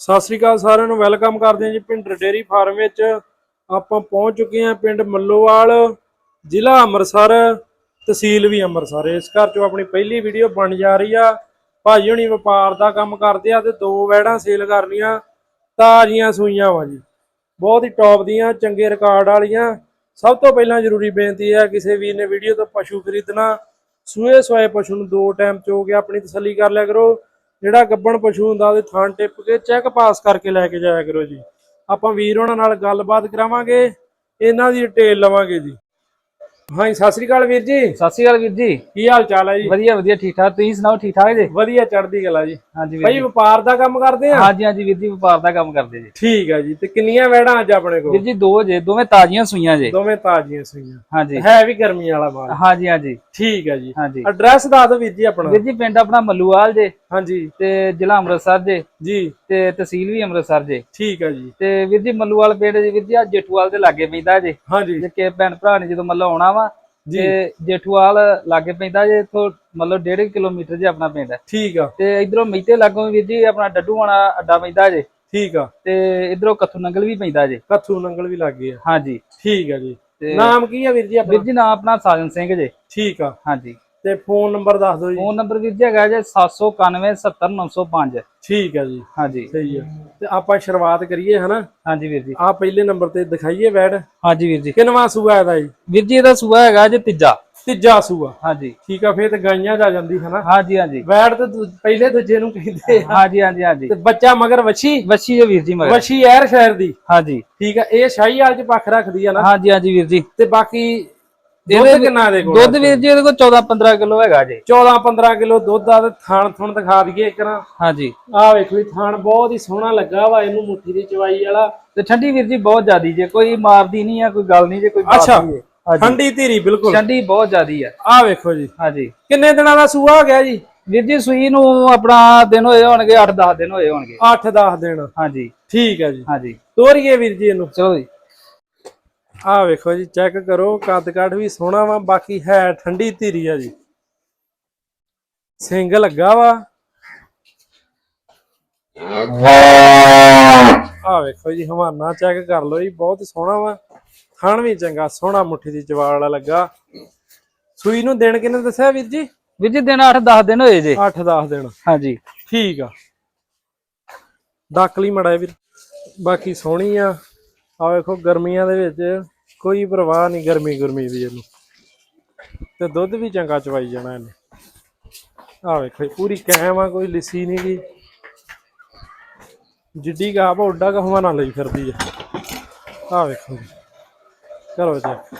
ਸਤਿ ਸ੍ਰੀ ਅਕਾਲ ਸਾਰਿਆਂ ਨੂੰ, ਵੈਲਕਮ ਕਰਦੇ ਹਾਂ ਜੀ ਪਿੰਡ ਡੇਰੀ ਫਾਰਮ ਵਿੱਚ। ਆਪਾਂ ਪਹੁੰਚ ਚੁੱਕੇ ਹਾਂ ਪਿੰਡ ਮੱਲੋਵਾਲ, ਜ਼ਿਲ੍ਹਾ ਅੰਮ੍ਰਿਤਸਰ, ਤਹਿਸੀਲ ਵੀ ਅੰਮ੍ਰਿਤਸਰ। ਇਸ ਘਰ ਚੋਂ ਆਪਣੀ ਪਹਿਲੀ ਵੀਡੀਓ ਬਣ ਜਾ ਰਹੀ ਆ। ਭਾਜੀ ਹੁਣੀ ਵਪਾਰ ਦਾ ਕੰਮ ਕਰਦੇ ਆ ਤੇ ਦੋ ਵੈੜਾਂ ਸੇਲ ਕਰਨੀਆਂ, ਤਾਜ਼ੀਆਂ ਸੂਈਆਂ ਵਾ ਜੀ। ਬਹੁਤ ਹੀ ਟੌਪ ਦੀਆਂ, ਚੰਗੇ ਰਿਕਾਰਡ ਵਾਲੀਆਂ। ਸਭ ਤੋਂ ਪਹਿਲਾਂ ਜ਼ਰੂਰੀ ਬੇਨਤੀ ਹੈ, ਕਿਸੇ ਵੀਰ ਨੇ ਵੀਡੀਓ ਤੋਂ ਪਸ਼ੂ ਖਰੀਦਣਾ, ਸੂਏ ਸਵਾਏ ਪਸ਼ੂ ਨੂੰ ਦੋ ਟਾਈਮ ਚੋ ਕੇ ਆਪਣੀ ਤਸੱਲੀ ਕਰ ਲਿਆ ਕਰੋ। ਜਿਹੜਾ ਗੱਬਣ ਪਸ਼ੂ ਹੁੰਦਾ ਉਹਦੇ ਥਾਂ ਟਿੱਪ ਕੇ ਚੈੱਕ ਪਾਸ ਕਰਕੇ ਲੈ ਕੇ ਜਾਇਆ ਕਰੋ ਜੀ। ਆਪਾਂ ਵੀਰ ਉਹਨਾਂ ਨਾਲ ਗੱਲਬਾਤ ਕਰਾਵਾਂਗੇ, ਇਹਨਾਂ ਦੀ ਡਿਟੇਲ ਲਵਾਂਗੇ ਜੀ। ਹਾਂਜੀ ਸਤਿ ਸ੍ਰੀ ਅਕਾਲ ਵੀਰ ਜੀ। ਸਤਿ ਸ਼੍ਰੀ ਅਕਾਲ ਵੀਰ ਜੀ। ਕੀ ਹਾਲ ਚਾਲ ਹੈ ਜੀ? ਵਧੀਆ ਵਧੀਆ ਠੀਕ ਠਾਕ। ਤੁਸੀਂ ਸੁਣਾਓ ਠੀਕ ਠਾਕ ਜੀ? ਵਧੀਆ ਚੜ੍ਹਦੀ ਕਲਾ ਜੀ। ਹਾਂਜੀ ਵੀਰ ਭਾਈ ਜੀ। ਵਪਾਰ ਦਾ ਕੰਮ ਕਰਦੇ ਆ? ਹਾਂਜੀ ਹਾਂਜੀ ਵੀਰ ਜੀ ਵਪਾਰ ਦਾ ਕੰਮ ਕਰਦੇ ਜੀ। ਠੀਕ ਹੈ ਜੀ ਤੇ ਕਿੰਨੀਆਂ ਵੈੜਾਂ ਅੱਜ ਆਪਣੇ ਵੀਰ ਕੋਲ ਜੀ ਦੋ ਜੇ ਦੋਵੇਂ ਤਾਜ਼ੀਆਂ ਸੂਈਆਂ ਜੇ। ਦੋਵੇਂ ਤਾਜ਼ੀਆਂ ਸੂਈਆਂ। ਹਾਂਜੀ। ਹੈ ਵੀ ਗਰਮੀ ਵਾਲਾ ਮਾਲ। ਹਾਂਜੀ ਹਾਂਜੀ। ਠੀਕ ਹੈ ਜੀ। ਹਾਂਜੀ। ਐਡਰੈਸ ਦੱਸ ਦਿਓ ਵੀਰ ਜੀ ਆਪਣਾ। ਵੀਰ ਜੀ ਪਿੰਡ ਆਪਣਾ ਮੱਲੂਵਾਲ ਜੇ ਹਾਂਜੀ। ਤੇ ਜ਼ਿਲ੍ਹਾ ਅੰਮ੍ਰਿਤਸਰ ਜੇ। ਜੀ। ਤੇ ਤਹਿਸੀਲ ਵੀ ਅੰਮ੍ਰਿਤਸਰ ਜੇ। ਠੀਕ ਹੈ ਜੀ। ਤੇ ਵੀਰ ਜੀ ਮੱਲੂਵਾਲ ਪਿੰਡ ਜੀ ਵੀਰ ਜੀ ਆ ਜੇਠੂਵਾਲ ਦੇ ਲਾਗੇ ਪੈਂਦਾ ਜੇ। ਹਾਂਜੀ। ਜੇ ਕੇ ਭੈਣ ਭਰਾ ਨੇ ਜਦੋਂ ਮੱਲੋ ਆਉਣਾ ਵਾ ਤੇ ਜੇਠੂਵਾਲ ਲਾਗੇ ਪੈਂਦਾ ਜੇ ਇਥੋਂ ਮਤਲਬ 1.5 ਕਿਲੋਮੀਟਰ ਜੇ ਆਪਣਾ ਪਿੰਡ ਹੈ। ਠੀਕ ਆ। ਤੇ ਇਧਰੋਂ ਮਈਤੇ ਲਾਗੋਂ ਵੀਰ ਜੀ ਆਪਣਾ ਡੱਡੂਆਣਾ ਅੱਡਾ ਪੈਂਦਾ ਜੇ। ਠੀਕ ਆ। ਤੇ ਇਧਰੋਂ ਕੱਥੂ ਨੰਗਲ ਵੀ ਪੈਂਦਾ ਜੇ। ਕੱਥੂ ਨੰਗਲ ਵੀ ਲੱਗ ਆ। ਹਾਂਜੀ। ਠੀਕ ਆ ਜੀ। ਨਾਮ ਕੀ ਆ ਵੀਰ ਜੀ ਆਪਣਾ? ਵੀਰ ਜੀ ਨਾਮ ਆਪਣਾ ਸਾਜਨ ਸਿੰਘ ਜੇ। ਠੀਕ ਆ। ਹਾਂਜੀ। ਤੇ ਫੋਨ ਨੰਬਰ ਦੱਸ ਦਿਓ ਜੀ। ਫੋਨ ਨੰਬਰ ਵੀਰ ਜੀ ਹੈਗਾ ਜੇ 79170905 ਠੀਕ ਆ ਜੀ। ਹਾਂਜੀ। ਸਹੀ ਆ ਤੇ ਆਪਾਂ ਸ਼ੁਰੂਆਤ ਕਰੀਏ ਹਨਾ? ਹਾਂਜੀ ਵੀਰ ਜੀ। ਆ ਪਹਿਲੇ ਨੰਬਰ ਤੇ ਦਿਖਾਈਏ ਵੈਡ ਹਾਂਜੀ ਵੀਰ ਜੀ। ਕਿੰਨਵਾ ਸੂਆ ਇਹਦਾ ਜੀ? ਵੀਰ ਜੀ ਇਹਦਾ ਸੂਆ ਹੈਗਾ ਜੇ ਤੀਜਾ। ਤੀਜਾ ਸੂਆ। ਹਾਂਜੀ। ਠੀਕ ਆ ਫੇਰ ਤੇ ਗਾਈਆਂ ਜਾ ਜਾਂਦੀ ਹਨਾ? ਹਾਂਜੀ ਹਾਂਜੀ। ਵੈਡ ਤੇ ਦੂ- ਪਹਿਲੇ ਦੂਜੇ ਨੂੰ ਕਹਿੰਦੇ ਹਾਂਜੀ ਹਾਂਜੀ ਹਾਂਜੀ। ਤੇ ਬੱਚਾ ਮਗਰ ਵੱਛੀ? ਵੱਛੀ ਜੇ ਵੀਰ ਜੀ ਮਗਰ। ਵੱਛੀ ਐਰ ਸ਼ਹਿਰ ਦੀ। ਹਾਂਜੀ। ਠੀਕ ਆ ਇਹ ਸ਼ਾਹੀ ਵਾਲ ਚ ਪੱਖ ਰੱਖਦੀ ਆ ਨਾ। ਹਾਂਜੀ ਹਾਂਜੀ ਵੀਰ ਜੀ। ਤੇ ਬਾਕੀ ਦੁੱਧ ਕਿੰਨਾ ਇਹਦੇ ਕੋਲ ਦੁੱਧ ਵੀਰ ਜੀ ਇਹਦੇ ਕੋਲ 14 15 ਕਿਲੋ ਹੈਗਾ ਜੇ। 14 15 ਕਿਲੋ ਦੁੱਧ ਆ ਤੇ ਥਾਣ ਥੁਣ ਦਿਖਾ ਦਈਏ ਇੱਕ ਨਾ। ਹਾਂਜੀ। ਆ ਵੇਖੋ ਜੀ ਥਾਣ ਬਹੁਤ ਹੀ ਸੋਹਣਾ ਲੱਗਾ ਵਾ ਇਹਨੂੰ ਮੁੱਠੀ ਦੀ ਚਵਾਈ ਵਾਲਾ। ਤੇ ਠੰਡੀ ਵੀਰ ਜੀ ਬਹੁਤ ਜ਼ਿਆਦੀ ਜੇ ਕੋਈ ਮਾਰਦੀ ਨਹੀਂ ਆ ਕੋਈ ਗੱਲ ਨਹੀਂ ਜੇ ਕੋਈ ਬਾਤ ਅੱਛਾ ਠੰਡੀ ਧੀਰੀ ਬਿਲਕੁਲ। ਠੰਡੀ ਬਹੁਤ ਜ਼ਿਆਦੀ ਆ। ਆ ਵੇਖੋ ਜੀ। ਹਾਂਜੀ। ਕਿੰਨੇ ਦਿਨਾਂ ਦਾ ਸੂਆ ਹੋ ਗਿਆ ਜੀ? ਵੀਰ ਜੀ ਸੂਈ ਨੂੰ ਆਪਣਾ ਦਿਨ ਹੋਏ ਹੋਣਗੇ 8-10 ਦਿਨ ਹੋਏ ਹੋਣਗੇ। 8-10 ਦਿਨ। ਹਾਂਜੀ। ਠੀਕ ਹੈ ਜੀ। ਹਾਂਜੀ। ਤੋਰੀਏ ਵੀਰ ਜੀ ਇਹਨੂੰ। ਚਲੋ ਜੀ। ਆ ਵੇਖੋ ਜੀ ਚੈੱਕ ਕਰੋ ਕੱਦ ਕੱਠ ਵੀ ਸੋਹਣਾ ਵਾ ਬਾਕੀ ਹੈ ਠੰਡੀ ਧੀਰੀ ਆ ਜੀ। ਸਿੰਘ ਲੱਗਾ ਵਾ। ਆ ਵੇਖੋ ਜੀ ਹਵਾਨਾ ਚੈੱਕ ਕਰ ਲਓ ਜੀ ਬਹੁਤ ਸੋਹਣਾ ਵਾ। ਥਣ ਵੀ ਚੰਗਾ ਸੋਹਣਾ ਮੁੱਠੀ ਦੀ ਜਵਾਲ ਵਾਲਾ ਲੱਗਾ। ਸੂਈ ਨੂੰ ਦਿਨ ਕਿੰਨੇ ਦੱਸਿਆ ਵੀਰ ਜੀ? ਵੀਰ ਜੀ ਦਿਨ 8-10 ਦਿਨ ਹੋਏ ਜੇ। 8-10 ਦਿਨ। ਹਾਂਜੀ। ਠੀਕ ਆ। ਡਾਕਲੀ ਮੜਾ ਵੀਰ। ਬਾਕੀ ਸੋਹਣੀ ਆ। ਆ ਵੇਖੋ ਗਰਮੀਆਂ ਦੇ ਵਿੱਚ ਕੋਈ ਪਰਵਾਹ ਨਹੀਂ ਗਰਮੀ ਗਰਮੀ ਦੀ ਇਹਨੂੰ। ਤੇ ਦੁੱਧ ਵੀ ਚੰਗਾ ਚਵਾਈ ਜਾਣਾ ਇਹਨੇ। ਆ ਵੇਖੋ ਜੀ, ਪੂਰੀ ਕਾਇਮ ਆ ਕੋਈ ਲਿੱਸੀ ਨਹੀਂ ਗੀ। ਜਿੱਡੀ ਗਾਹ ਬਾ ਉੱਡਾ ਕਾ ਹਵਾਨਾ ਲਈ ਫਿਰਦੀ ਆ। ਆ ਵੇਖੋ ਜੀ। ਕਰੋ ਜੀ।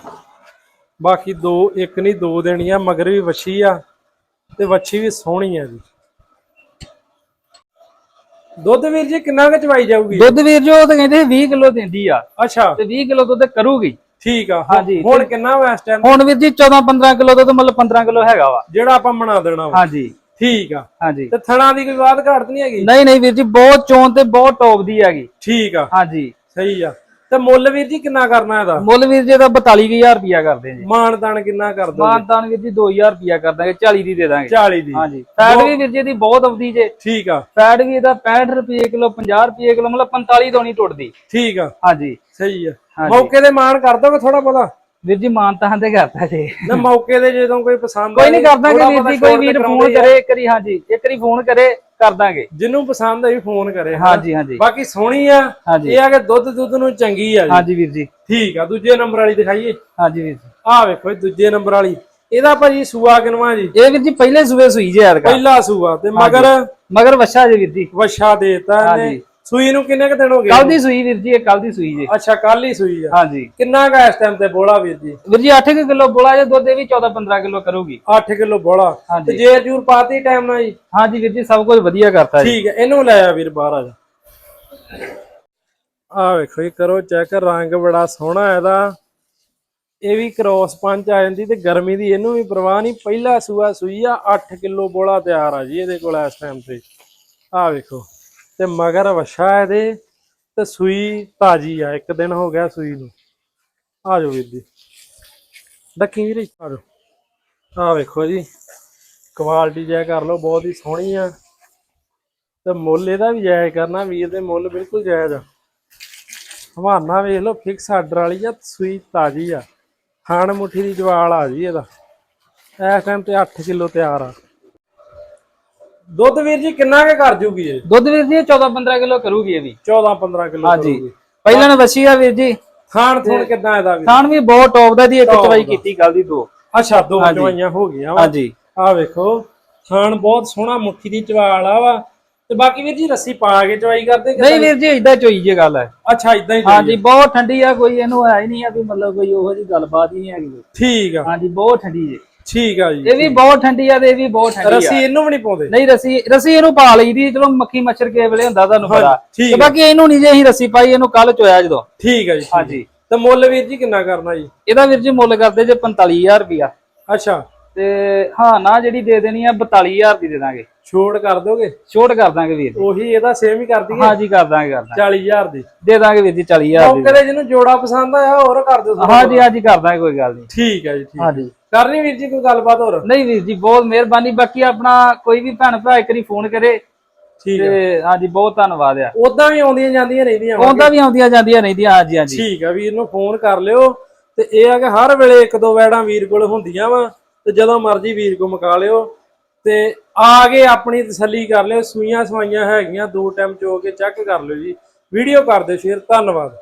ਬਾਕੀ ਦੋ ਇੱਕ ਨਹੀਂ ਦੋ ਦੇਣੀਆਂ ਮਗਰ ਵੀ ਵੱਛੀ ਆ ਤੇ ਵੱਛੀ ਵੀ ਸੋਹਣੀ ਆ ਜੀ। ਦੁੱਧ ਵੀਰ ਜੀ ਕਿੰਨਾ ਕੁ ਚਵਾਈ ਜਾਊਗੀ? ਦੁੱਧ ਵੀਰ ਜੀ ਉਹ ਤਾਂ ਕਹਿੰਦੇ 20 ਕਿਲੋ ਦਿੰਦੀ ਆ। ਅੱਛਾ। ਤੇ 20 ਕਿਲੋ ਦੁੱਧ ਕਰੂਗੀ। ਠੀਕ ਆ। ਹਾਂਜੀ, ਹੁਣ ਕਿੰਨਾ ਵਾ ਇਸ ਟਾਈਮ ਹੁਣ ਵੀਰ ਜੀ 14-15 ਕਿਲੋ ਦੁੱਧ ਮਤਲਬ 15 ਕਿਲੋ ਹੈਗਾ ਵਾ। ਜਿਹੜਾ ਆਪਾਂ ਬਣਾ ਦੇਣਾ ਵਾ। ਹਾਂਜੀ ਠੀਕ ਆ। ਹਾਂਜੀ ਤੇ ਥਣਾ ਦੀ ਕੋਈ ਬਾਤ ਘਾਟ ਨਹੀਂ ਹੈਗੀ? ਨਹੀਂ ਨਹੀਂ ਵੀਰ ਜੀ ਬਹੁਤ ਚੋਣ ਤੇ ਬਹੁਤ ਟੌਪ ਦੀ ਹੈਗੀ। ਠੀਕ ਆ। ਹਾਂਜੀ ਸਹੀ ਆ। ਤੇ ਮੁੱਲ ਵੀਰ ਜੀ ਕਿੰਨਾ ਕਰਨਾ ਇਹਦਾ? ਮੁੱਲ ਵੀਰ ਜੀ ਦਾ 42000 ਰੁਪਿਆ ਕਰਦੇ ਜੀ। ਮਾਨ ਤਾਨ ਕਿੰਨਾ ਕਰ ਦੋ ਮਾਨਤਾਨ ਵੀਰ ਜੀ 2000 ਰੁਪਿਆ ਕਰ ਦਾਂਗੇ 40 ਦੀ ਦੇ ਦਾਂਗੇ। 40 ਦੀ। ਹਾਂਜੀ। ਫੈਟ ਵੀ ਵੀਰ ਜੀ ਦੀ ਬਹੁਤ ਅਵਧੀ ਜੇ। ਠੀਕ ਆ। ਫੈਟ ਵੀ ਇਹਦਾ 65 ਰੁਪਏ ਕਿਲੋ 50 ਰੁਪਏ ਕਿਲੋ ਮਤਲਬ 45 ਤੋਂ ਨਹੀਂ ਟੁੱਟਦੀ। ਠੀਕ ਆ। ਹਾਂਜੀ। ਸਹੀ ਆ। ਮੌਕੇ ਤੇ ਮਾਨ ਕਰ ਦੋਗੇ ਥੋੜਾ ਬਹੁਤਾ? ਵੀਰ ਜੀ ਮਾਨਤਾਨ ਤੇ ਕਰਤਾ ਜੀ। ਨਾ ਮੌਕੇ ਤੇ ਜਦੋਂ ਕੋਈ ਪਸੰਦ ਕੋਈ ਨਹੀਂ ਕਰਦਾਂਗੇ ਵੀਰ ਜੀ ਕੋਈ ਵੀਰ ਫੋਨ ਆ। ਕਰੇ ਇੱਕ ਵਾਰੀ ਹਾਂਜੀ ਇੱਕ ਵਾਰੀ ਫੋਨ ਕਰੇ ਕਰ ਦਾਂਗੇ। ਜਿਹਨੂੰ ਪਸੰਦ ਆਈ ਫੋਨ ਕਰੇ। ਹਾਂਜੀ ਹਾਂਜੀ। ਬਾਕੀ ਸੋਹਣੀ ਆ ਇਹ ਆ ਕਿ ਦੁੱਧ ਦੁੱਧ ਨੂੰ ਚੰਗੀ ਆ ਹਾਂਜੀ ਵੀਰ ਜੀ। ਠੀਕ ਆ ਦੂਜੇ ਨੰਬਰ ਵਾਲੀ ਦਿਖਾਈਏ। ਹਾਂਜੀ ਵੀਰ ਜੀ। ਆਹ ਵੇਖੋ ਦੂਜੇ ਨੰਬਰ ਵਾਲੀ। ਇਹਦਾ ਭਾਜੀ ਸੂਆ ਕਿਨਵਾ ਜੀ? ਇਹ ਵੀਰ ਜੀ ਪਹਿਲੇ ਸੂਏ ਸੂਈ ਜੇ ਯਾਰ ਪਹਿਲਾ ਸੂਆ ਤੇ ਮਗਰ ਮਗਰ ਵੱਛਾ ਜੇ ਵੀਰ ਜੀ। ਵਛਾ ਦੇਤਾ ਹਾਂਜੀ। ਸੂਈ ਨੂੰ ਕਿੰਨੇ ਕ ਦਿਨ ਹੋ ਗਏ? ਕੱਲ ਦੀ ਸੂਈ ਵੀਰ ਜੀ ਇਹ ਕੱਲ ਦੀ ਸੂਈ ਜੇ। ਅੱਛਾ ਕੱਲ ਹੀ ਸੂਈ ਆ। ਹਾਂਜੀ। ਕਿੰਨਾ ਕਾ ਇਸ ਟਾਈਮ ਤੇ ਬੋਲਾ ਵੀਰ ਜੀ? ਵੀਰ ਜੀ 8 ਕਿਲੋ ਬੋਲਾ ਜੇ ਦੁੱਧ ਇਹ ਵੀ 14 15 ਕਿਲੋ ਕਰੂਗੀ। 8 ਕਿਲੋ ਬੋਲਾ। ਤੇ ਜੇਰ ਜੂਰ ਪਾਤੀ ਟਾਈਮ ਨਾਲ ਜੀ? ਹਾਂਜੀ ਵੀਰ ਜੀ ਸਭ ਕੁਝ ਵਧੀਆ ਕਰਤਾ ਜੀ। ਠੀਕ ਹੈ ਇਹਨੂੰ ਲੈ ਆ ਵੀਰ ਬਾਹਰ ਆ ਜਾ। ਆ ਵੇਖੋ ਜੀ ਕਰੋ ਚੈੱਕ ਰੰਗ ਬੜਾ ਸੋਹਣਾ ਇਹਦਾ। ਇਹ ਵੀ ਕ੍ਰੋਸ ਪੰਚ ਆ ਜਾਂਦੀ ਤੇ ਗਰਮੀ ਦੀ ਇਹਨੂੰ ਵੀ ਪਰਵਾਹ ਨਹੀਂ। ਪਹਿਲਾ ਸੂਆ ਸੂਈ ਆ 8 ਕਿਲੋ ਬੋਲਾ ਤਿਆਰ ਆ ਜੀ ਇਹਦੇ ਕੋਲ ਇਸ ਟਾਈਮ ਤੇ। ਆ ਵੇਖੋ। ਤੇ ਮਗਰ ਵਛਾ ਇਹਦੇ ਤੇ ਸੂਈ ਤਾਜੀ ਆ, ਇੱਕ ਦਿਨ ਹੋ ਗਿਆ ਸੂਈ ਨੂੰ। ਆ ਜਾਓ ਵੀਰ ਜੀ। ਡੱਕੀ ਵੀਰੇ, ਆ ਜਾਓ। ਆ ਵੇਖੋ ਜੀ ਕੁਆਲਿਟੀ ਜੈ ਕਰ ਲਓ, ਬਹੁਤ ਹੀ ਸੋਹਣੀ ਆ। ਤੇ ਮੁੱਲ ਇਹਦਾ ਵੀ ਜਾਇਜ਼ ਕਰਨਾ, ਵੀਰ ਦੇ ਮੁੱਲ ਬਿਲਕੁਲ ਜਾਇਜ਼ ਆ। ਹਵਾਨਾ ਵੇਖ ਲਓ ਫਿਕਸ ਆਰਡਰ ਵਾਲੀ ਆ ਸੂਈ ਤਾਜੀ ਆ। ਖਾਣ ਮੁੱਠੀ ਦੀ ਜਵਾਲ ਆ ਜੀ ਇਹਦਾ। ਇਸ ਟਾਈਮ ਤੇ 8 ਕਿਲੋ ਤਿਆਰ ਆ। ਦੁੱਧ ਵੀਰ ਜੀ ਕਿੰਨਾ ਕੇ ਕਰ ਜੂਗੀ ਇਹ? ਦੁੱਧ ਵੀਰ ਜੀ 14 15 ਕਿਲੋ ਕਰੂਗੀ ਇਹ ਵੀ। 14 15 ਕਿਲੋ ਹਾਂਜੀ। ਪਹਿਲਾਂ ਨੇ ਵਸੀ ਆ ਵੀਰ ਜੀ। ਖਾਣ ਥੋਣ ਕਿੱਦਾਂ ਇਹਦਾ ਵੀ ਖਾਣ ਵੀ ਬਹੁਤ ਟੌਪ ਦਾ ਦੀ ਇੱਕ ਚਵਾਈ ਕੀਤੀ ਕੱਲ ਦੀ ਦੋ। ਅੱਛਾ ਦੋ ਚਵਾਈਆਂ ਹੋ ਗਈਆਂ ਹਾਂਜੀ। ਆ ਵੇਖੋ ਖਾਣ ਬਹੁਤ ਸੋਹਣਾ ਮੁੱਠੀ ਦੀ ਚਵਾਲ ਆ ਵਾ। ਤੇ ਬਾਕੀ ਵੀਰ ਜੀ ਰੱਸੀ ਪਾ ਕੇ ਚਵਾਈ ਕਰਦੇ ਨਹੀਂ ਵੀਰ ਜੀ ਇਦਾਂ ਚੋਈ ਜੇ ਗੱਲ ਹੈ। ਅੱਛਾ ਇਦਾਂ ਹੀ ਹਾਂਜੀ ਬਹੁਤ ਠੰਡੀ ਆ ਕੋਈ ਇਹਨੂੰ ਹੈ ਹੀ ਨਹੀਂ ਆ ਵੀ ਮਤਲਬ ਕੋਈ ਉਹੋ ਜੀ ਗੱਲਬਾਤ ਹੀ ਨਹੀਂ ਹੈਗੀ। ਠੀਕ ਆ। ਹਾਂਜੀ ਬਹੁਤ ਠੰਡੀ ਜੇ। ਠੀਕ ਆ ਜੀ। ਇਹ ਵੀ ਬਹੁਤ ਠੰਡੀ ਆ ਤੇ ਇਹ ਵੀ ਬਹੁਤ ਠੰਡੀ ਆ। ਰੱਸੀ ਇਹਨੂੰ ਵੀ ਨਹੀਂ ਪਾਉਂਦੇ? ਨਹੀਂ ਰਸੀ ਰਸੀ ਇਹਨੂੰ ਪਾ ਲਈਦੀ ਚਲੋ ਮੱਖੀ ਮੱਛਰ ਕੇ ਵੇਲੇ ਹੁੰਦਾ ਤੁਹਾਨੂੰ ਪਤਾ। ਤੇ ਬਾਕੀ ਇਹਨੂੰ ਨਹੀਂ ਜੇ ਅਸੀਂ ਰਸੀ ਪਾਈ ਇਹਨੂੰ ਕੱਲ ਚੋਇਆ ਜਦੋਂ। ਠੀਕ ਆ ਜੀ। ਹਾਂਜੀ। ਤੇ ਮੁੱਲ ਵੀਰ ਜੀ ਕਿੰਨਾ ਕਰਨਾ ਜੀ? ਇਹਦਾ ਵੀਰ ਜੀ ਮੁੱਲ ਕਰਦੇ ਜੇ 45000 ਰੁਪਿਆ ਅੱਛਾ। ਤੇ ਹਾਂ ਨਾ ਜਿਹੜੀ ਦੇ ਦੇਣੀ ਆ 42000 ਦੀ ਦੇ ਦਾਂਗੇ। ਛੋੜ ਕਰ ਦੋਗੇ? ਛੋਟ ਕਰ ਦਾਂਗੇ ਵੀਰ ਜੀ। ਉਹੀ ਇਹਦਾ ਸੇਮ ਹੀ ਕਰ ਦਈਏ। ਹਾਂਜੀ ਕਰ ਦਾਂਗੇ ਕਰ ਦਾਂਗੇ। 40000 ਦੀ। ਦੇ ਦਾਂਗੇ ਵੀਰ ਜੀ 40000 ਦੀ। ਮੌਕੇ ਤੇ ਜਿਹਨੂੰ ਜੋੜਾ ਪਸੰਦ ਆਇਆ ਹੋਰ ਕਰ ਦਿਓ। ਹਾਂਜੀ ਹਾਂਜੀ ਕਰ ਦਾਂਗੇ ਕੋਈ ਗੱਲ ਨਹੀਂ। ਠੀਕ ਆ ਜੀ ਠੀਕ ਹਾਂਜੀ। ਕਰਨੀ ਵੀਰ ਜੀ ਕੋਈ ਗੱਲਬਾਤ ਹੋਰ? ਨਹੀਂ ਵੀਰ ਜੀ ਬਹੁਤ ਮਿਹਰਬਾਨੀ। ਬਾਕੀ ਆਪਣਾ ਕੋਈ ਵੀ ਭੈਣ ਭਰਾ ਇੱਕ ਵਾਰੀ ਫੋਨ ਕਰੇ ਠੀਕ ਤੇ ਹਾਂਜੀ ਬਹੁਤ ਧੰਨਵਾਦ ਆ। ਉਦਾਂ ਵੀ ਆਉਂਦੀਆਂ ਜਾਂਦੀਆਂ ਰਹਿੰਦੀਆਂ ਵਾ। ਉਹਦਾ ਵੀ ਆਉਂਦੀਆਂ ਜਾਂਦੀਆਂ ਰਹਿੰਦੀਆਂ ਹਾਂਜੀ ਹਾਂਜੀ। ਠੀਕ ਆ ਵੀਰ ਨੂੰ ਫੋਨ ਕਰ ਲਿਓ। ਤੇ ਇਹ ਆ ਕਿ ਹਰ ਵੇਲੇ ਇੱਕ ਦੋ ਵੈੜਾਂ ਵੀਰ ਕੋਲ ਹੁੰਦੀਆਂ ਵਾ ਤੇ ਜਦੋਂ ਮਰਜ਼ੀ ਵੀਰ ਕੋ ਮਕਾ ਲਿਓ। ਤੇ ਆ ਕੇ ਆਪਣੀ ਤਸੱਲੀ ਕਰ ਲਿਓ, ਸੂਈਆਂ ਸਵਾਈਆਂ ਹੈਗੀਆਂ, ਦੋ ਟਾਈਮ ਚੋ ਕੇ ਚੈੱਕ ਕਰ ਲਿਓ ਜੀ। ਵੀਡੀਓ ਕਰ ਦਿਓ, ਸ਼ੇਅਰ। ਧੰਨਵਾਦ।